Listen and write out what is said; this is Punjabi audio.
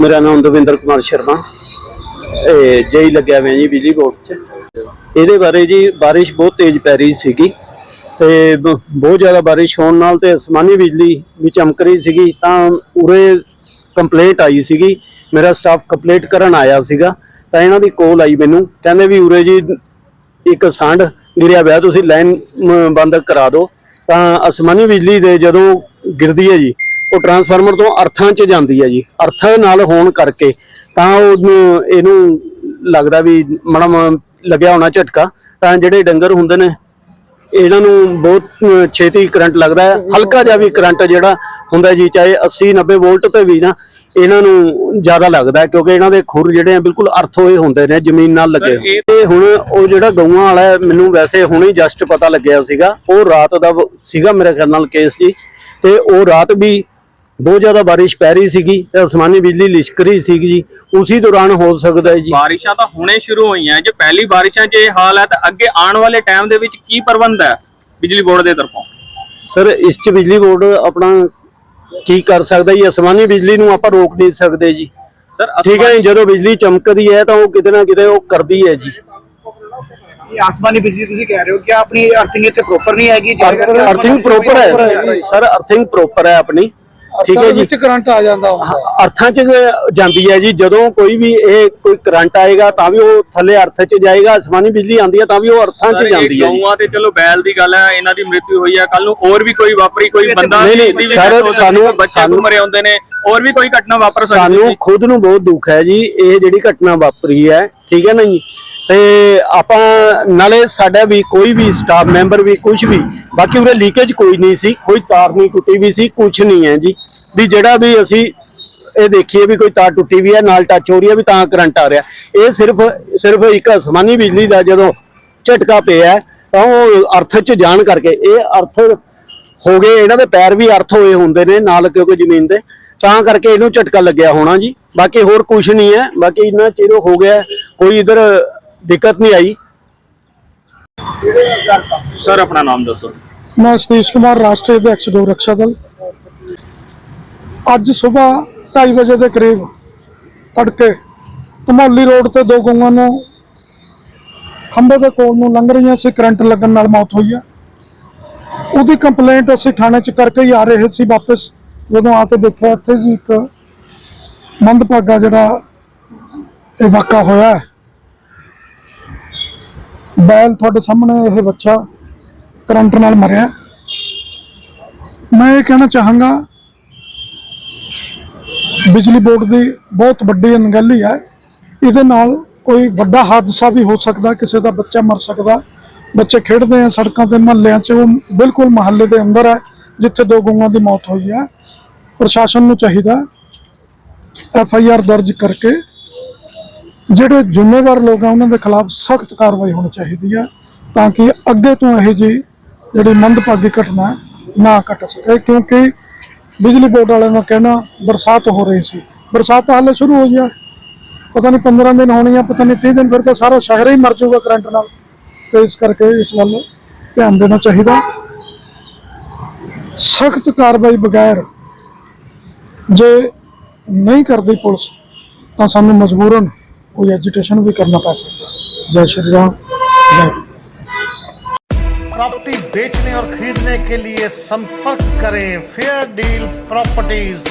ਮੇਰਾ ਨਾਮ ਦਵਿੰਦਰ ਕੁਮਾਰ ਸ਼ਰਮਾ। ਇਹ ਜੇਈ ਲੱਗਿਆ ਹੋਇਆ ਜੀ, ਬਿਜਲੀ ਬੋਰਡ 'ਚ। ਇਹਦੇ ਬਾਰੇ ਜੀ ਬਾਰਿਸ਼ ਬਹੁਤ ਤੇਜ਼ ਪੈ ਰਹੀ ਸੀਗੀ ਤੇ ਬ- ਬਹੁਤ ਜ਼ਿਆਦਾ ਬਾਰਿਸ਼ ਹੋਣ ਨਾਲ ਤੇ ਅਸਮਾਨੀ ਬਿਜਲੀ ਵੀ ਚਮਕ ਰਹੀ ਸੀਗੀ। ਤਾਂ ਉਰੇ ਕੰਪਲੇਂਟ ਆਈ ਸੀਗੀ, ਮੇਰਾ ਸਟਾਫ ਕੰਪਲੇਂਟ ਕਰਨ ਆਇਆ ਸੀਗਾ, ਤਾਂ ਇਹਨਾਂ ਦੀ ਕੋਲ ਆਈ ਮੈਨੂੰ। ਕਹਿੰਦੇ ਵੀ ਉਰੇ ਜੀ ਇੱਕ ਸੰਡ ਗਿਰਿਆ ਹੋਇਆ ਤੁਸੀਂ ਲਾਈਨ ਬੰਦ ਕਰਾ ਦਿਓ। ਤਾਂ ਅਸਮਾਨੀ ਬਿਜਲੀ ਦੇ ਜਦੋਂ ਗਿਰਦੀ ਹੈ ਜੀ ਉਹ ਟਰਾਂਸਫਾਰਮਰ ਤੋਂ ਅਰਥਾਂ 'ਚ ਜਾਂਦੀ ਹੈ ਜੀ ਅਰਥ ਨਾਲ ਹੋਣ ਕਰਕੇ ਤਾਂ ਉਹਨੂੰ ਇਹਨੂੰ ਲੱਗਦਾ ਵੀ ਮਾੜਾ ਲੱਗਿਆ ਹੋਣਾ ਝਟਕਾ ਤਾਂ ਜਿਹੜੇ ਡੰਗਰ ਹੁੰਦੇ ਨੇ ਇਹਨਾਂ ਨੂੰ ਬਹੁਤ ਛੇਤੀ ਕਰੰਟ ਲੱਗਦਾ ਹੈ। ਹਲਕਾ ਜਿਹਾ ਵੀ ਕਰੰਟ ਜਿਹੜਾ ਹੁੰਦਾ ਜੀ ਚਾਹੇ 80 90 ਵੋਲਟ ਤੇ ਵੀ ਨਾ ਇਹਨਾਂ ਨੂੰ ਜ਼ਿਆਦਾ ਲੱਗਦਾ ਕਿਉਂਕਿ ਇਹਨਾਂ ਦੇ ਖੁਰ ਜਿਹੜੇ ਆ ਬਿਲਕੁਲ ਅਰਥ ਹੋਏ ਹੁੰਦੇ ਨੇ ਜ਼ਮੀਨ ਨਾਲ ਲੱਗੇ ਤੇ ਹੁਣ ਉਹ ਜਿਹੜਾ ਗਊਆਂ ਵਾਲਾ ਮੈਨੂੰ ਵੈਸੇ ਹੁਣੇ ਹੀ ਜਸਟ ਪਤਾ ਲੱਗਿਆ ਸੀਗਾ ਉਹ ਰਾਤ ਦਾ ਸੀਗਾ ਮੇਰੇ ਖਿਆਲ ਨਾਲ ਕੇਸ ਜੀ ਤੇ ਉਹ ਰਾਤ ਵੀ ਬਹੁਤ ਜ਼ਿਆਦਾ ਬਾਰਿਸ਼ ਪੈ ਰਹੀ ਸੀਗੀ ਤੇ ਅਸਮਾਨੀ ਬਿਜਲੀ ਲਿਸ਼ਕ ਰਹੀ ਸੀਗੀ ਜੀ। ਉਸੇ ਦੌਰਾਨ ਹੋ ਸਕਦਾ ਹੈ ਜੀ। ਬਾਰਿਸ਼ਾਂ ਤਾਂ ਹੁਣੇ ਸ਼ੁਰੂ ਹੋਈਆਂ ਜੇ। ਪਹਿਲੀ ਬਾਰਿਸ਼ਾਂ 'ਚ ਇਹ ਹਾਲ ਹੈ ਤਾਂ ਅੱਗੇ ਆਉਣ ਵਾਲੇ ਟਾਈਮ ਦੇ ਵਿੱਚ ਕੀ ਪ੍ਰਬੰਧ ਹੈ ਬਿਜਲੀ ਬੋਰਡ ਦੇ ਤਰਫੋਂ? ਸਰ ਇਸ ਚ ਬਿਜਲੀ ਬੋਰਡ ਆਪਣਾ ਕੀ ਕਰ ਸਕਦਾ ਜੀ? ਅਸਮਾਨੀ ਬਿਜਲੀ ਨੂੰ ਆਪਾਂ ਰੋਕ ਨਹੀਂ ਸਕਦੇ ਜੀ। ਸਰ ਠੀਕ ਹੈ ਜੀ, ਜਦੋਂ ਬਿਜਲੀ ਚਮਕਦੀ ਹੈ ਤਾਂ ਉਹ ਕਿਤੇ ਨਾ ਕਿਤੇ ਉਹ ਕਰਦੀ ਹੈ ਜੀ। ਇਹ ਆਸਮਾਨੀ ਬਿਜਲੀ ਤੁਸੀਂ ਕਹਿ ਰਹੇ ਹੋ ਕਿ ਆਪਣੀ ਅਰਥਿੰਗ ਇੱਥੇ ਪ੍ਰੋਪਰ ਨਹੀਂ ਹੈਗੀ ਅਰਥਿੰਗ ਪ੍ਰੋਪਰ ਹੈ ਸਰ ਅਰਥਿੰਗ ਪ੍ਰੋਪਰ ਹੈ ਆਪਣੀ। ਠੀਕ ਹੈ ਜੀ। ਵਿੱਚ ਕਰੰਟ ਆ ਜਾਂਦਾ ਹਾਂ, ਅਰਥਾਂ 'ਚ ਜਾਂਦੀ ਹੈ ਜੀ। ਜਦੋਂ ਕੋਈ ਵੀ ਇਹ ਕੋਈ ਕਰੰਟ ਆਏਗਾ ਤਾਂ ਵੀ ਉਹ ਥੱਲੇ ਅਰਥ 'ਚ ਜਾਏਗਾ ਅਸਮਾਨੀ ਬਿਜਲੀ ਆਉਂਦੀ ਹੈ ਤਾਂ ਵੀ ਉਹ ਅਰਥਾਂ 'ਚ ਜਾਂਦੀ ਹੈ ਜੀ। ਗਊਆਂ ਤੇ ਚਲੋ ਬੈਲ ਦੀ ਗੱਲ ਹੈ ਇਹਨਾਂ ਦੀ ਮ੍ਰਿਤੂ ਹੋਈ ਹੈ ਕੱਲ ਨੂੰ ਹੋਰ ਵੀ ਕੋਈ ਵਾਪਰੀ ਕੋਈ ਬੰਦਾ ਨਹੀਂ, ਨਹੀਂ, ਸਰ, ਸਾਨੂੰ- ਬੱਚੇ ਸਾਨੂੰ- ਮਰੇ ਹੁੰਦੇ ਨੇ ਹੋਰ ਵੀ ਕੋਈ ਘਟਨਾ ਵਾਪਰ ਸਕਦੀ ਸਾਨੂੰ ਹੈ ਖੁਦ ਨੂੰ ਬਹੁਤ ਦੁੱਖ ਹੈ ਜੀ ਇਹ ਜਿਹੜੀ ਘਟਨਾ ਵਾਪਰੀ ਹੈ ਠੀਕ ਹੈ ਨਾ ਜੀ? ਤੇ ਆਪਾਂ ਨਾਲੇ ਸਾਡਾ ਵੀ ਕੋਈ ਵੀ ਸਟਾਫ ਮੈਂਬਰ ਵੀ ਕੁਝ ਵੀ, ਬਾਕੀ ਉਹਦੇ ਲੀਕੇਜ ਕੋਈ ਨਹੀਂ ਸੀ, ਕੋਈ ਤਾਰ ਨਹੀਂ ਟੁੱਟੀ ਵੀ ਸੀ ਕੁਝ ਨਹੀਂ ਹੈ ਜੀ। ਵੀ ਜਿਹੜਾ ਵੀ ਅਸੀਂ ਇਹ ਦੇਖੀਏ ਵੀ ਕੋਈ ਤਾਰ ਟੁੱਟੀ ਵੀ ਹੈ, ਨਾਲ ਟੱਚ ਹੋ ਰਹੀ ਹੈ, ਵੀ ਤਾਂ ਕਰੰਟ ਆ ਰਿਹਾ। ਇਹ ਸਿਰਫ ਸਿਰਫ ਇੱਕ ਅਸਮਾਨੀ ਬਿਜਲੀ ਦਾ ਜਦੋਂ ਝਟਕਾ ਪਿਆ ਤਾਂ ਉਹ ਅਰਥ 'ਚ ਜਾਣ ਕਰਕੇ, ਇਹ ਅਰਥ ਹੋ ਗਏ, ਇਹਨਾਂ ਦੇ ਪੈਰ ਵੀ ਅਰਥ ਹੋਏ ਹੁੰਦੇ ਨੇ, ਨਾਲ ਕਿਉਂਕਿ ਜ਼ਮੀਨ ਦੇ। ਤਾਂ ਕਰਕੇ ਇਹਨੂੰ ਝਟਕਾ ਲੱਗਿਆ ਹੋਣਾ ਜੀ। ਬਾਕੀ ਹੋਰ ਕੁਝ ਨਹੀਂ ਹੈ, ਬਾਕੀ ਇੰਨਾ ਚਿਰ ਹੋ ਗਿਆ, ਕੋਈ ਇਧਰ ਦਿੱਕਤ ਨਹੀਂ ਆਈ। ਸਰ ਆਪਣਾ ਨਾਮ ਦੱਸੋ। ਮੈਂ ਸਤੀਸ਼ ਕੁਮਾਰ ਰਾਸ਼ਟਰੀ ਅਧਿਕਸ਼ ਗੋ ਰੱਖਿਆ ਦਲ। ਅੱਜ ਸਵੇਰ 2:30 ਵਜੇ ਦੇ ਕਰੀਬ ਤੜਕੇ ਧਮੌਲੀ ਰੋਡ ਤੇ ਦੋ ਗਊਆਂ ਨੂੰ ਖੰਭੇ ਦੇ ਕੋਲ ਨੂੰ ਲੰਘ ਰਹੀਆਂ ਸੀ ਕਰੰਟ ਲੱਗਣ ਨਾਲ ਮੌਤ ਹੋਈ ਹੈ। ਉਹਦੀ ਕੰਪਲੇਂਟ ਅਸੀਂ ਥਾਣੇ 'ਚ ਕਰਕੇ ਹੀ ਆ ਰਹੇ ਸੀ ਵਾਪਸ। ਜਦੋਂ ਆ ਕੇ ਦੇਖਿਆ ਇੱਥੇ ਜੀ ਇੱਕ ਮੰਦਭਾਗਾ ਜਿਹੜਾ ਇਹ ਵਾਕਾ ਹੋਇਆ ਹੈ। ਬੈਲ ਤੁਹਾਡੇ ਸਾਹਮਣੇ ਇਹ ਬੱਚਾ ਕਰੰਟ ਨਾਲ ਮਰਿਆ। ਮੈਂ ਇਹ ਕਹਿਣਾ ਚਾਹਾਂਗਾ, ਬਿਜਲੀ ਬੋਰਡ ਦੀ ਬਹੁਤ ਵੱਡੀ ਅਣਗਹਿਲੀ ਹੈ। ਇਹਦੇ ਨਾਲ ਕੋਈ ਵੱਡਾ ਹਾਦਸਾ ਵੀ ਹੋ ਸਕਦਾ, ਕਿਸੇ ਦਾ ਬੱਚਾ ਮਰ ਸਕਦਾ। ਬੱਚੇ ਖੇਡਦੇ ਆ ਸੜਕਾਂ ਤੇ, ਮਹੱਲਿਆਂ 'ਚ, ਉਹ ਬਿਲਕੁਲ ਮਹੱਲੇ ਦੇ ਅੰਦਰ ਹੈ, ਜਿੱਥੇ ਦੋ ਗਊਆਂ ਦੀ ਮੌਤ ਹੋਈ ਹੈ। ਪ੍ਰਸ਼ਾਸਨ ਨੂੰ ਚਾਹੀਦਾ ਐਫ ਆਈ ਆਰ ਦਰਜ ਕਰਕੇ ਜਿਹੜੇ ਜ਼ਿੰਮੇਵਾਰ ਲੋਕ ਆ, ਉਹਨਾਂ ਦੇ ਖਿਲਾਫ ਸਖਤ ਕਾਰਵਾਈ ਹੋਣੀ ਚਾਹੀਦੀ ਹੈ ਤਾਂ ਕਿ ਅੱਗੇ ਤੋਂ ਇਹ ਜੀ ਜਿਹੜੀ ਮੰਦਭਾਗੀ ਘਟਨਾ ਨਾ ਘਟ ਸਕੇ। ਕਿਉਂਕਿ ਬਿਜਲੀ ਬੋਰਡ ਵਾਲਿਆਂ ਦਾ ਕਹਿਣਾ, ਬਰਸਾਤ ਹੋ ਰਹੀ ਸੀ। ਬਰਸਾਤ ਹਾਲੇ ਸ਼ੁਰੂ ਹੋ ਆ। ਪਤਾ ਨਹੀਂ 15 ਦਿਨ ਹੋਣੀ ਆ, ਪਤਾ ਨਹੀਂ 30 ਦਿਨ, ਫਿਰ ਤਾਂ ਸਾਰਾ ਸ਼ਹਿਰ ਹੀ ਮਰ ਜਾਊਗਾ ਕਰੰਟ ਨਾਲ। ਤੇ ਇਸ ਕਰਕੇ ਇਸ ਵੱਲ ਧਿਆਨ ਦੇਣਾ ਚਾਹੀਦਾ। ਸਖਤ ਕਾਰਵਾਈ ਬਗੈਰ ਜੇ ਨਹੀਂ ਕਰਦੀ ਪੁਲਿਸ, ਤਾਂ ਸਾਨੂੰ ਮਜਬੂਰਨ कोई एजुटेशन भी करना पा सकता है। जय श्री राम। जय प्रॉपर्टी बेचने और खरीदने के लिए संपर्क करें फेयर डील प्रॉपर्टीज़